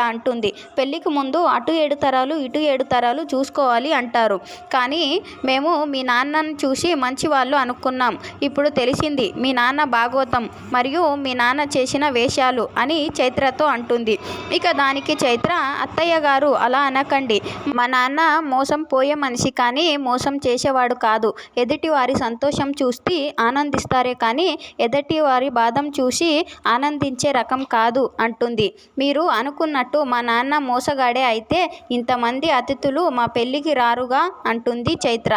అంటుంది. పెళ్ళికి ముందు అటు ఏడు తరాలు ఇటు ఏడు తరాలు చూసుకోవాలి అంటారు. కానీ మేము మీ నాన్నను చూసి మంచి వాళ్ళు అనుకున్నాం. ఇప్పుడు తెలిసింది మీ నాన్న భాగవతం మరియు మీ నాన్న చేసిన వేషాలు అని చైత్రతో అంటుంది. ఇక దానికి చైత్ర అత్తయ్య గారు అలా అనకండి. మా నాన్న మోసం పోయే మనిషి కానీ మోసం చేసేవాడు కాదు. ఎదుటి వారి సంతోషం చూస్తే ఆనందిస్తారే కానీ ఎదుటి వారి బాధం చూసి ఆనందించే రకం కాదు అంటుంది. మీరు అనుకున్నట్టు మా నాన్న మోసగాడే అయితే ఇంతమంది అతిథులు మా పెళ్ళికి రారుగా అంటుంది చైత్ర.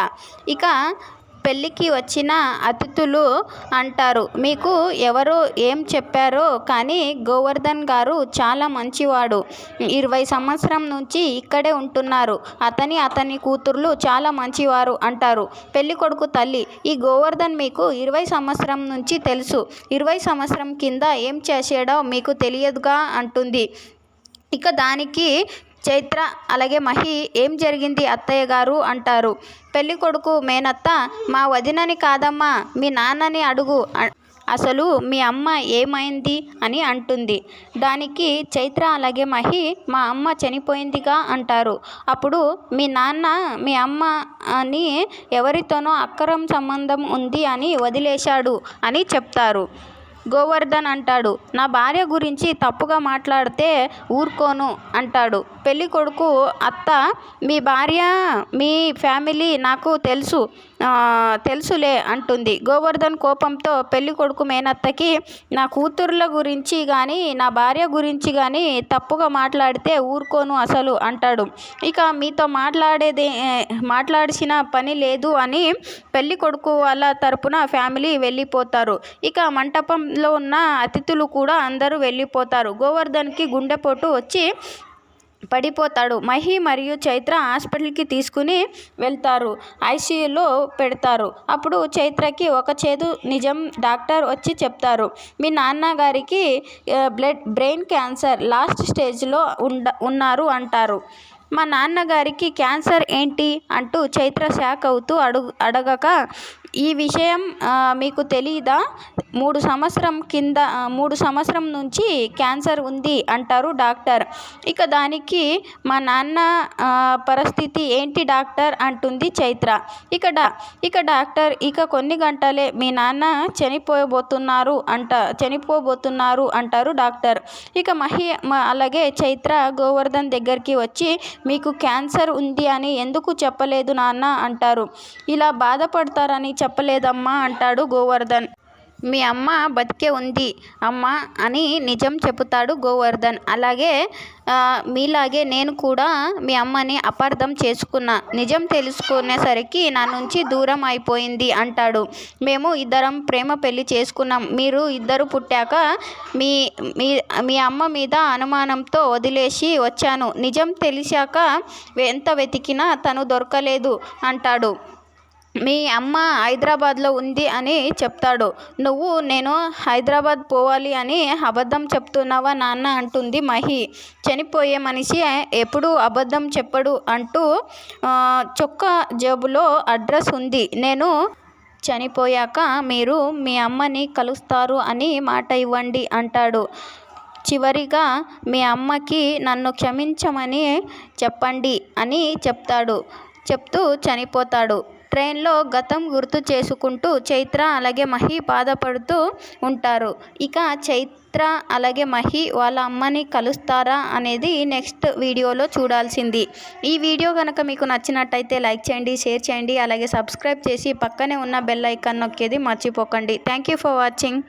ఇక పెళ్ళికి వచ్చిన అతిథులు అంటారు మీకు ఎవరు ఏం చెప్పారో కానీ గోవర్ధన్ గారు చాలా మంచివాడు. ఇరవై సంవత్సరం నుంచి ఇక్కడే ఉంటున్నారు. అతని అతని కూతుర్లు చాలా మంచివారు అంటారు. పెళ్ళి కొడుకు తల్లి ఈ గోవర్ధన్ మీకు ఇరవై సంవత్సరం నుంచి తెలుసు. ఇరవై సంవత్సరం కింద ఏం చేసాడో మీకు తెలియదుగా అంటుంది ఇక దానికి చైత్ర అలాగే మహి ఏం జరిగింది అత్తయ్య గారు అంటారు. పెళ్ళి కొడుకు మేనత్త మా వదినని కాదమ్మా మీ నాన్నని అడుగు అసలు మీ అమ్మ ఏమైంది అని అంటుంది. దానికి చైత్ర అలాగే మహి మా అమ్మ చనిపోయిందిగా అంటారు. అప్పుడు మీ నాన్న మీ అమ్మ అని ఎవరితోనో అక్రమ సంబంధం ఉంది అని వదిలేశాడు అని చెప్తారు. గోవర్ధన్ అంటాడు. నా భార్య గురించి తప్పుగా మాట్లాడితే ఊరుకోను అంటాడు. పెళ్ళి కొడుకు అత్త మీ భార్య మీ ఫ్యామిలీ నాకు తెలుసు తెలుసులే అంటుంది. గోవర్ధన్ కోపంతో పెళ్ళి కొడుకు మేనత్తకి నా కూతుర్ల గురించి కానీ నా భార్య గురించి కానీ తప్పుగా మాట్లాడితే ఊరుకోను అసలు అంటాడు. ఇక మీతో మాట్లాడేది మాట్లాడిసిన పని లేదు అని పెళ్ళి కొడుకు వాళ్ళ తరపున ఫ్యామిలీ వెళ్ళిపోతారు. ఇక మంటపం లో ఉన్న అతిథులు కూడా అందరూ వెళ్ళిపోతారు. గోవర్ధన్కి గుండెపోటు వచ్చి పడిపోతాడు. మహి మరియు చైత్ర హాస్పిటల్కి తీసుకుని వెళ్తారు. ఐసీయూలో పెడతారు. అప్పుడు చైత్రకి ఒక చేదు నిజం డాక్టర్ వచ్చి చెప్తారు. మీ నాన్నగారికి బ్లడ్ బ్రెయిన్ క్యాన్సర్ లాస్ట్ స్టేజ్లో ఉండ ఉన్నారు అంటారు. మా నాన్నగారికి క్యాన్సర్ ఏంటి? అంటూ చైత్ర షాక్ అవుతూ అడుగు అడగక ఈ విషయం మీకు తెలీదా? మూడు సంవత్సరం కింద మూడు సంవత్సరం నుంచి క్యాన్సర్ ఉంది అంటారు డాక్టర్. ఇక దానికి మా నాన్న పరిస్థితి ఏంటి డాక్టర్? అంటుంది చైత్ర. ఇక డా ఇక డాక్టర్ ఇక కొన్ని గంటలే మీ నాన్న చనిపోబోతున్నారు అంట చనిపోబోతున్నారు అంటారు డాక్టర్. ఇక మహి మ- అలాగే చైత్ర గోవర్ధన్ దగ్గరికి వచ్చి మీకు క్యాన్సర్ ఉంది అని ఎందుకు చెప్పలేదు నాన్న? అంటారు. ఇలా బాధపడతారని చెప్పలేదమ్మా అంటాడు గోవర్ధన్. మీ అమ్మ బతికే ఉంది అమ్మ అని నిజం చెబుతాడు గోవర్ధన్. అలాగే మీలాగే నేను కూడా మీ అమ్మని అపార్థం చేసుకున్నా. నిజం తెలుసుకునేసరికి నా నుంచి దూరం అయిపోయింది అంటాడు. మేము ఇద్దరం ప్రేమ పెళ్ళి చేసుకున్నాం. మీరు ఇద్దరు పుట్టాక మీ మీ మీ అమ్మ మీద అనుమానంతో వదిలేసి వచ్చాను. నిజం తెలిసాక ఎంత వెతికినా తను దొరకలేదు అంటాడు. మీ అమ్మ హైదరాబాద్లో ఉంది అని చెప్తాడు. నువ్వు నేను హైదరాబాద్ పోవాలి అని అబద్ధం చెప్తున్నావా నాన్న? అంటుంది మహి. చనిపోయే మనిషి ఎప్పుడు అబద్ధం చెప్పడు అంటూ చొక్కా జేబులో అడ్రస్ ఉంది. నేను చనిపోయాక మీరు మీ అమ్మని కలుస్తారు అని మాట ఇవ్వండి అంటాడు. చివరిగా మీ అమ్మకి నన్ను క్షమించమని చెప్పండి అని చెప్తాడు. చెప్తూ చనిపోతాడు. ట్రైన్లో గతం గుర్తు చేసుకుంటూ చైత్ర అలాగే మహి బాధపడుతూ ఉంటారు. ఇక చైత్ర అలాగే మహి వాళ్ళ అమ్మని కలుస్తారా అనేది నెక్స్ట్ వీడియోలో చూడాల్సింది. ఈ వీడియో కనుక మీకు నచ్చినట్టయితే లైక్ చేయండి షేర్ చేయండి అలాగే సబ్స్క్రైబ్ చేసి పక్కనే ఉన్న బెల్ ఐకాన్ నొక్కేది మర్చిపోకండి. Thank you for watching.